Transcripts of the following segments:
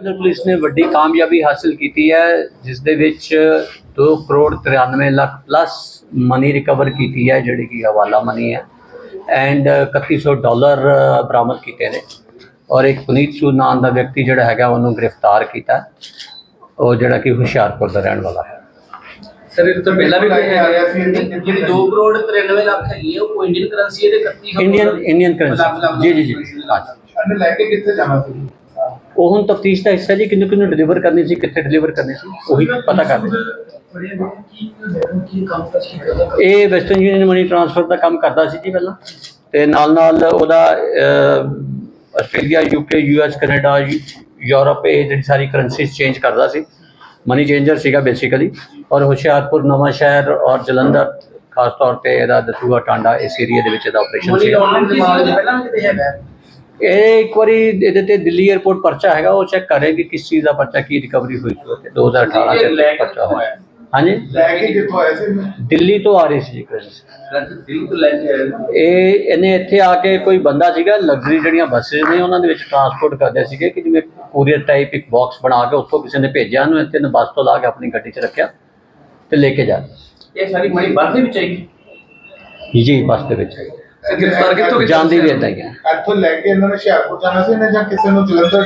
Police ਨੇ ਵੱਡੀ ਕਾਮਯਾਬੀ ਹਾਸਲ ਕੀਤੀ ਹੈ ਜਿਸ ਦੇ ਵਿੱਚ 2 crore 93 lakh plus money recover ਕੀਤੀ ਹੈ ਜਿਹੜੀ ਕਿ ਹਵਾਲਾ ਮਨੀ ਹੈ ਐਂਡ 3100 ਡਾਲਰ ਬਰਾਮਦ ਕੀਤੇ ਨੇ। ਔਰ ਇੱਕ ਪੁਨੀਤ ਸੂ ਨਾਮ ਦਾ ਵਿਅਕਤੀ ਜਿਹੜਾ ਹੈਗਾ ਉਹਨੂੰ ਗ੍ਰਿਫਤਾਰ ਕੀਤਾ। ਉਹ ਜਿਹੜਾ ਕਿ ਹੁਸ਼ਿਆਰਪੁਰ ਦਾ ਰਹਿਣ ਵਾਲਾ ਹੈ। ਸਰ ਇਹ ਤੋਂ ਪਹਿਲਾਂ ਵੀ ਕੋਈ ਹੈਗਾ ਜਿਹੜੀ 2 ਕਰੋੜ 93 ਲੱਖ ਹੈਗੀ ਹੈ ਉਹ ਇੰਡੀਅਨ ਕਰੰਸੀ ਹੈ ਤੇ 31 ਇੰਡੀਅਨ ਇੰਡੀਅਨ ਕਰੰਸੀ ਜੀ ਜੀ ਜੀ। ਹਾਂਜੀ ਅੰਦਰ ਲੈ ਕੇ ਕਿੱਥੇ ਜਾਣਾ ਸੀ? ਉਹ ਹੁਣ ਤਫਤੀਸ਼ ਦਾ ਹਿੱਸਾ ਜੀ ਕਿੰਨੂੰ ਕਿੰਨੂੰ ਡਿਲੀਵਰ ਕਰਨੀ ਸੀ ਕਿੱਥੇ ਡਿਲੀਵਰ ਕਰਨੀ ਸੀ ਉਹੀ ਪਤਾ ਕਰਦੇ ਇਹ ਵੈਸਟਰਨ ਯੂਨੀਅਨ ਮਨੀ ਟ੍ਰਾਂਸਫਰ ਦਾ ਕੰਮ ਕਰਦਾ ਸੀ ਜੀ ਪਹਿਲਾਂ। ਤੇ ਨਾਲ ਨਾਲ ਉਹਦਾ Australia UK US Canada Europe ਇਹ ਜਿਹੜੀ ਸਾਰੀ ਕਰੰਸੀਜ਼ ਚੇਂਜ ਕਰਦਾ ਸੀ। ਮਨੀ ਚੇਂਜਰ ਸੀਗਾ ਬੇਸਿਕਲੀ ਔਰ ਹੁਸ਼ਿਆਰਪੁਰ ਨਵਾਂ ਸ਼ਹਿਰ ਔਰ ਜਲੰਧਰ ਖਾਸ ਤੌਰ ਤੇ ਇਹਦਾ ਦਸੂਹਾ ਟਾਂਡਾ ਇਸ ਏਰੀਆ ਦੇ ਵਿੱਚ ਇਹਦਾ ਆਪਰੇਸ਼ਨ ਮਨੀ ਇਹ ਇੱਕ ਵਾਰੀ ਇਹਦੇ ਤੇ ਦਿੱਲੀ 에ਅਰਪੋਰਟ ਪਰਚਾ ਹੈਗਾ ਉਹ ਚੈੱਕ ਕਰੇ ਕਿ ਕਿਸ ਚੀਜ਼ ਦਾ ਪਰਚਾ ਕੀ ਰਿਕਵਰੀ ਹੋਈ ਸੀ ਉੱਥੇ 2018 ਇਹ ਲੈ ਚ ਪਰਚਾ ਹੋਇਆ? ਹਾਂਜੀ? ਲੈ ਕੇ ਕਿੱਥੋਂ ਆਏ ਸੀ? ਦਿੱਲੀ ਤੋਂ ਆ ਰਹੀ ਸੀ ਜੀ ਕਰੰਸੀ ਦਿੱਲੀ ਤੋਂ ਲੈ ਕੇ ਆਏ ਨੇ। ਇਹ ਇਹਨੇ ਇੱਥੇ ਆ ਕੇ ਕੋਈ ਬੰਦਾ ਸੀਗਾ ਲਗਜ਼ਰੀ ਜਿਹੜੀਆਂ ਬੱਸਸ ਨੇ ਉਹਨਾਂ ਦੇ ਵਿੱਚ ਟਰਾਂਸਪੋਰਟ ਕਰਦੇ ਸੀਗੇ ਕਿ ਜਿਵੇਂ ਕੋਰੀਅਰ ਟਾਈਪ ਇੱਕ ਬਾਕਸ ਬਣਾ ਕੇ ਉੱਥੋਂ ਕਿਸੇ ਨੇ ਭੇਜਿਆ ਉਹਨੂੰ ਇੱਥੇ ਨੇ ਬੱਸ ਤੋਂ ਲਾ ਕੇ ਆਪਣੀ ਗੱਡੀ 'ਚ ਰੱਖਿਆ ਤੇ ਲੈ ਕੇ ਜਾ ਇਹ ਸਾਰੀ ਮਨੀ ਬਾਹਰ ਦੇ ਵਿੱਚ ਆਏਗੀ ਜੀ ਬੱਸ ਦੇ ਵਿੱਚ ਸਰ ਗ੍ਰਿਫਤਾਰ ਕਿੱਥੋਂ ਕੀਤਾ ਜਾਂਦੀ ਵੀ ਏਦਾਂ ਹੀ ਹੈ ਇੱਥੋਂ ਲੈ ਕੇ ਇਹਨਾਂ ਨੇ ਹੁਸ਼ਿਆਰਪੁਰ ਜਾਣਾ ਸੀ ਇਹਨੇ ਜਾਂ ਕਿਸੇ ਨੂੰ ਜਲੰਧਰ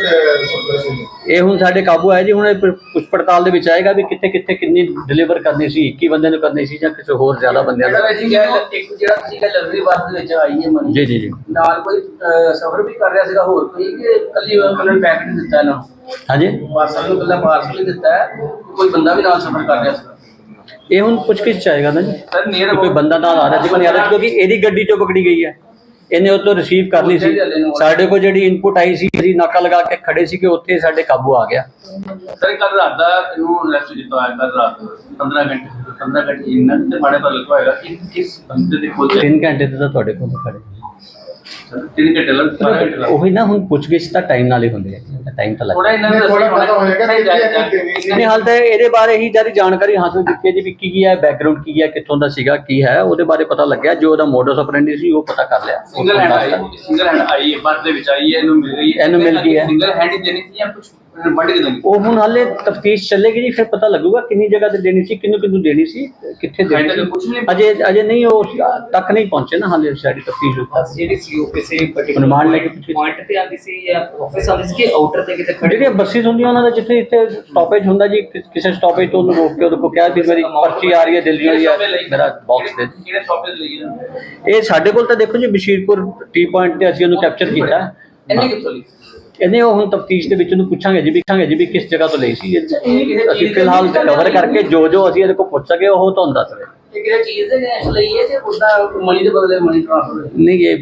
ਸੁਣਦਾ ਸੀ? ਇਹ ਹੁਣ ਸਾਡੇ ਕਾਬੂ ਆਇਆ ਜੀ ਹੁਣ ਇਹ ਪ- ਪੁੱਛ ਪੜਤਾਲ ਦੇ ਵਿੱਚ ਆਏਗਾ ਵੀ ਕਿੱਥੇ ਕਿੱਥੇ ਕਿੰਨੀ ਡਿਲੀਵਰ ਕਰਨੀ ਸੀ ਇੱਕ ਹੀ ਬੰਦੇ ਨੂੰ ਕਰਨੀ ਸੀ ਜਾਂ ਕਿਸੇ ਹੋਰ ਜ਼ਿਆਦਾ ਬੰਦਿਆਂ ਜਿਹੜਾ ਨੂੰ। ਵੈਸੇ ਕਿਹਾ ਇੱਕ ਜਿਹੜਾ ਤੁਸੀਂ ਕਿਹਾ ਲਗਜ਼ਰੀ ਬੱਸ ਦੇ ਵਿੱਚ ਆਈ ਹੈ ਮਨੀ ਜੀ ਜੀ ਜੀ। ਨਾਲ ਕੋਈ ਸਫਰ ਵੀ ਕਰ ਰਿਹਾ ਸੀਗਾ ਹੋਰ ਕੋਈ ਕਿ ਕੱਲੀ ਉਹਨਾਂ ਪੈਕੇਟ ਦਿੱਤਾ ਇਹਨਾਂ ਨੂੰ? ਹਾਂਜੀ? ਪਾਰਸਲ ਨੂੰ ਕੱਲਾ ਪਾਰਸਲ ਹੀ ਦਿੱਤਾ ਹੈ ਕੋਈ ਬੰਦਾ ਵੀ ਨਾਲ ਸਫਰ ਕਰ ਰਿਹਾ ਸੀਗਾ ਇਹ ਹੁਣ ਪੁੱਛ ਕਿਸ ਚਾਹੇਗਾ ਨਾ ਜੀ? ਸਰ ਨੀਅਰ ਕਿ ਕੋਈ ਬੰਦਾ ਨਾਲ ਆ ਰਿਹਾ ਰਿਹਾ ਸੀ ਕਿਉਂਕਿ ਇਹਦੀ ਗੱਡੀ ਚੋਂ ਪਕੜੀ ਗਈ ਹੈ। ਇਹਨੇ ਉਹ ਤੋਂ ਰਿਸੀਵ ਕਰ ਲਈ ਸੀ। ਸਾਡੇ ਕੋਲ ਜਿਹੜੀ ਇਨਪੁਟ ਆਈ ਸੀ ਅਸੀਂ ਨਾਕਾ ਲਗਾ ਕੇ ਖੜੇ ਸੀ ਕਿ ਉੱਥੇ ਸਾਡੇ ਕਾਬੂ ਆ ਗਿਆ। ਸਰ ਕੱਲ ਰਾਤ ਦਾ ਇਹਨੂੰ ਅਰੈਸਟ ਕੀਤਾ ਹੋਇਆ ਕੱਲ ਰਾਤ 15 ਘੰਟੇ 15 ਘੰਟੇ ਇੰਨਾ ਤੇ ਮਾੜੇ ਪਰ ਹੋਏਗਾ ਕਿ ਕਿਸ ਬੰਦੇ ਦੇ ਕੋਲ 3 ਘੰਟੇ ਤੇ ਤਾਂ ਤੁਹਾਡੇ ਕੋਲ ਖੜੇ। ਤਿੰਨ ਘੰਟੇ ਲੱਗ 12 ਘੰਟੇ ਲੱਗ ਉਹੀ ਨਾ ਹੁਣ ਪੁੱਛਗਿੱਛ ਤਾਂ ਟਾਈਮ ਨਾਲ ਹੀ ਹੁੰਦੀ ਹੈ ਟਾਈਮ ਤਾਂ ਲੱਗਦਾ ਥੋੜਾ ਇਹਨਾਂ ਨੂੰ ਥੋੜਾ ਪਤਾ ਹੋਏਗਾ ਕਿ ਨਹੀਂ ਹਾਲ ਤਾਂ ਇਹਦੇ ਬਾਰੇ ਹੀ ਸਾਰੀ ਜਾਣਕਾਰੀ ਹਾਸਲ ਕੀਤੀ ਹੈ ਜੀ ਵੀ ਕੀ ਕੀ ਹੈ ਬੈਕਗ੍ਰਾਉਂਡ ਕੀ ਹੈ ਕਿੱਥੋਂ ਦਾ ਸੀਗਾ ਕੀ ਹੈ ਉਹਦੇ ਬਾਰੇ ਪਤਾ ਲੱਗਿਆ ਜੋ ਉਹਦਾ ਮੋਡਸ ਆਪਰੈਂਡੀ ਸੀ ਉਹ ਪਤਾ ਕਰ ਲਿਆ। Single hand eye single hand eye ਹੈ ਬੱਸ ਦੇ ਵਿੱਚ ਆਈ ਹੈ ਇਹਨੂੰ ਮਿਲ ਗਈ ਇਹਨੂੰ ਮਿਲ ਗਈ ਹੈ। ਸਿੰਗਲ ਹੈਂਡ ਹੀ ਦੇਣੀ ਸੀ ਜਾਂ ਕੁਝ ਵੱਢ ਕੇ ਦੇਣੀ ਉਹ ਹੁਣ ਹਾਲੇ ਤਫਤੀਸ਼ ਚੱਲੇਗੀ ਜੀ ਫਿਰ ਪਤਾ ਲੱਗੂਗਾ ਕਿੰਨੀ ਜਗ੍ਹਾ ਤੇ ਦੇਣੀ ਸੀ ਕਿੰਨੂੰ ਕਿੰਨੂੰ ਦੇਣੀ ਸੀ ਕਿੱਥੇ ਦੇਣੀ ਸੀ। ਅਜੇ ਅਜੇ ਨਹੀਂ ਉਹ ਤੱਕ ਨਹੀਂ ਪਹੁੰਚੇ ਨਾ ਹਾਲੇ ਸਾਡੀ ਤਫਤੀਸ਼ ਉੱਤੇ ਜਿਹੜੀ ਸੀ ਉਹ ਕਿਸੇ ਅਨੁਮਾਨ ਲੈ ਕੇ ਪੁੱਛੀ। ਪੁਆਇੰਟ ਤੇ ਆਉਂਦੀ ਸੀ ਜਾਂ ਆਫਿਸ ਆਉਂਦੀ ਸੀ ਕਿ ਆਊਟਰ ਤੇ ਕਿਤੇ ਖੜੀ ਜਿਹੜੀਆਂ ਬੱਸਿਸ ਹੁੰਦੀਆਂ ਉਹਨਾਂ ਦਾ ਜਿੱਥੇ ਇੱਥੇ ਸਟਾਪੇਜ ਹੁੰਦਾ ਜੀ ਕਿਸੇ ਸਟਾਪੇਜ ਤੋਂ ਉਹਨੂੰ ਰੋਕ ਕੇ ਉਹਦੇ ਕੋਲ ਕਿਹਾ ਸੀ ਮੇਰੀ ਪਰਚੀ ਆ ਰਹੀ ਹੈ ਦਿੱਲੀ ਵਾਲੀ ਆ ਮੇਰਾ ਬਾਕਸ ਦੇ। ਦਿਓ। ਕਿਹੜੇ ਸ਼ਾਪ ਤੇ ਲਈ ਹੈ ਇਹ ਸਾਡੇ ਕੋਲ ਤਾਂ ਦੇਖੋ ਜੀ ਬਸ਼ੀਰਪੁਰ ਟੀ ਪੁਆਇੰਟ ਤੇ ਅਸੀਂ ਉਹਨੂੰ ਕੈਪਚਰ ਕੀਤਾ। ਇੰਨੇ ਕਿੱਥੋਂ ਲਈ ਇਹਨੇ ਉਹ ਹੁਣ ਤਫਤੀਸ਼ ਦੇ ਵਿੱਚ ਉਹਨੂੰ ਪੁੱਛਾਂਗੇ ਜੀ ਵੀ ਪੁੱਛਾਂਗੇ ਜੀ ਵੀ ਕਿਸ ਜਗ੍ਹਾ ਤੋਂ ਲਈ ਸੀ। ਇਹ- ਇਹ ਕਿਸੇ ਅਸੀਂ ਚੀਜ਼ ਫਿਲਹਾਲ ਕਵਰ ਕਰਕੇ ਜੋ ਜੋ ਅਸੀਂ ਇਹਦੇ ਕੋਲ ਪੁੱਛ ਸਕੇ ਉਹ ਤੁਹਾਨੂੰ ਦੱਸ ਰਹੇ। ਇਹ ਹੈ ਨਹੀਂ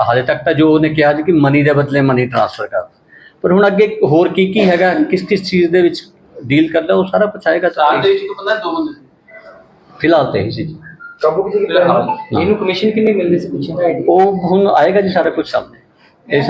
ਹਾਲੇ ਤੱਕ ਤਾਂ ਜੋ ਉਹਨੇ ਕਿਹਾ ਸੀ ਕਿ ਮਨੀ ਦੇ ਬਦਲੇ ਮਨੀ ਟ੍ਰਾਂਸਫਰ ਕਰ ਪਰ ਹੁਣ ਅੱਗੇ ਹੋਰ ਕੀ ਕੀ ਹੈਗਾ ਕਿਸ ਕਿਸ ਚੀਜ਼ ਦੇ ਵਿੱਚ ਡੀਲ ਕਰਦਾ ਉਹ ਸਾਰਾ ਪੁੱਛਾਏਗਾ ਚਾਰ ਤਾਂ ਦੇ ਵਿੱਚ ਬੰਦਾ ਦੋ ਬੰਦੇ ਫਿਲਹਾਲ ਤੇ ਇਹੀ ਸੀ ਜੀ। ਕਾਬੂ ਕਿਸੇ ਇਹਨੂੰ ਕਮਿਸ਼ਨ ਕਿੰਨੀ ਮਿਲਦੀ ਸੀ ਪੁੱਛਿਆ ਉਹ ਹੁਣ ਆਏਗਾ ਜੀ ਸਾਰਾ ਕੁਝ ਸਾਹਮਣੇ। ਇਹ